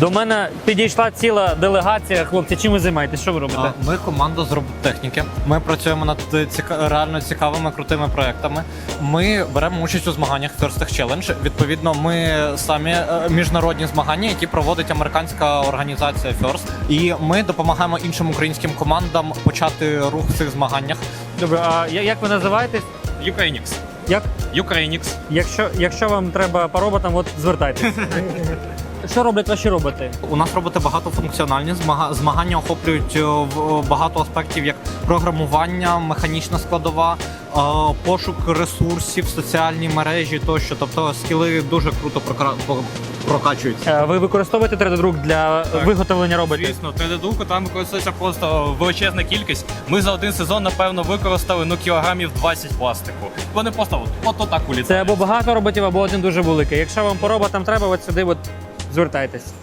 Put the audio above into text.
До мене підійшла ціла делегація. Хлопці, чим ви займаєтесь? Що ви робите? Ми команда з робототехніки. Ми працюємо над ціка- реально цікавими крутими проектами. Ми беремо участь у змаганнях First Tech Challenge. Відповідно, ми самі е, міжнародні змагання, які проводить американська організація First. І ми допомагаємо іншим українським командам почати рух в цих змаганнях. Добре, а я- як ви називаєтесь? Ukrainix. Як? Ukrainix. Якщо, якщо вам треба по роботам, от звертайтесь. Що роблять ваші роботи? У нас роботи багатофункціональні. Змага- Змагання охоплюють е, в- багато аспектів, як програмування, механічна складова, е, пошук ресурсів, соціальні мережі тощо. Тобто скіли дуже круто прокачуються. Е, Ви використовуєте 3D-друк для Так. виготовлення роботів? Звісно, 3D-друку там використовується просто величезна кількість. Ми за один сезон, напевно, використали ну кілограмів 20 пластику. Вони просто от, от отак улітають. Це або багато роботів, або один дуже великий. Якщо вам по роботам треба, от сюди от звертайтесь.